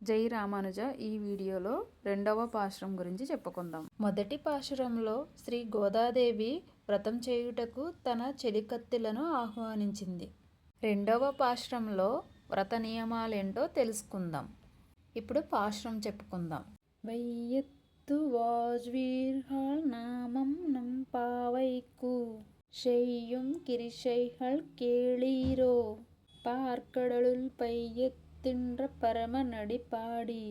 జై రామానుజ ఈ వీడియోలో రెండవ పాశురం గురించి చెప్పుకుందాం మొదటి పాశురంలో శ్రీ గోదాదేవి వ్రతం చేయుటకు తన చెలికత్తెలను ఆహ్వానించింది రెండవ పాశురంలో వ్రత నియమాలేంటో తెలుసుకుందాం ఇప్పుడు పాశురం చెప్పుకుందాం வையத்து வாஜ்வீர்கள் நாமம் நம் பாவைக்கு செய்யும் கிரிசைகள் கேளீரோ பார்க்கடலுள் பையத்தின்ற பரமநடி பாடி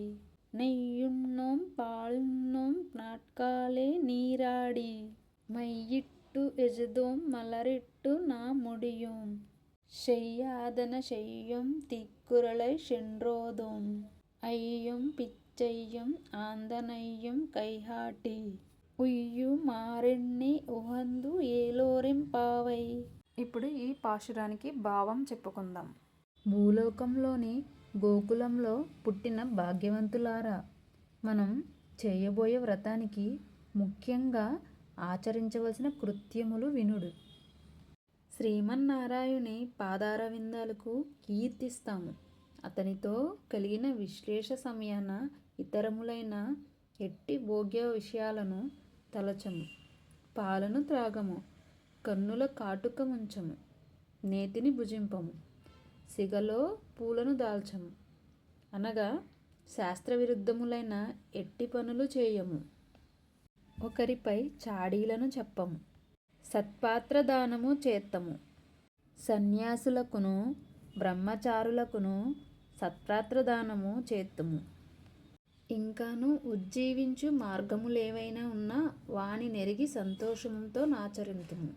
நெய்யுண்ணோம் பாலுண்ணோம் நாட்காலே நீராடி மையிட்டு எஜுதோம் மலரிட்டு நாம் முடியும் செய்யாதன செய்யும் திக்குறளை சென்றோதோம் ஐயும் పిచ్చయ్యం ఆందనయ్యం కైహాటి ఉయ్యు మారెన్ని ఉహందు ఏలోరింపావై ఇప్పుడు ఈ పాశురానికి భావం చెప్పుకుందాం భూలోకంలోని గోకులంలో పుట్టిన భాగ్యవంతులారా మనం చేయబోయే వ్రతానికి ముఖ్యంగా ఆచరించవలసిన కృత్యములు వినుడు. శ్రీమన్నారాయణి పాదారవిందాలకు కీర్తిస్తాము. అతనితో కలిగిన విశ్లేష సమయాన ఇతరములైన ఎట్టి భోగ్య విషయాలను తలచము. పాలను త్రాగము. కన్నుల కాటుక ముంచము. నేతిని భుజింపము. సిగలో పూలను దాల్చము. అనగా శాస్త్రవిరుద్ధములైన ఎట్టి పనులు చేయము. ఒకరిపై చాడీలను చెప్పము. సత్పాత్ర దానము చేత్తము. సన్యాసులకును బ్రహ్మచారులకును సత్పాత్రదానము చేత్తము. ఇంకాను ఉజ్జీవించు మార్గములేవైనా ఉన్నా వాని నెరిగి సంతోషముతో నాచరింతుము.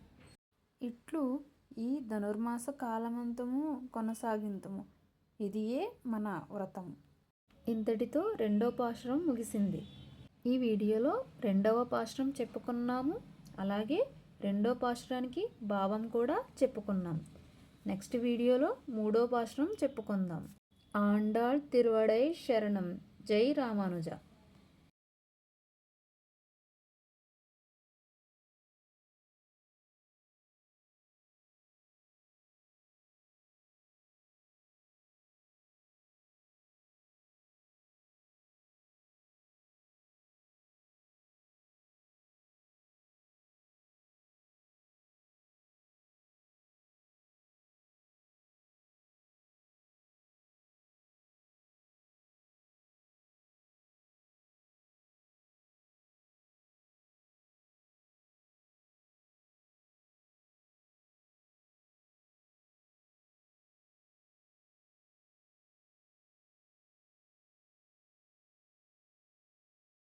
ఇట్లు ఈ ధనుర్మాస కాలమంతము కొనసాగింతము. ఇదియే మన వ్రతం. ఇంతటితో రెండో పాశ్రం ముగిసింది. ఈ వీడియోలో రెండవ పాశ్రం చెప్పుకున్నాము. అలాగే రెండో పాశ్రానికి భావం కూడా చెప్పుకున్నాం. నెక్స్ట్ వీడియోలో మూడో పాశ్రం చెప్పుకుందాం. ఆండాళ్ తిరువడై శరణం. జై రామానుజ.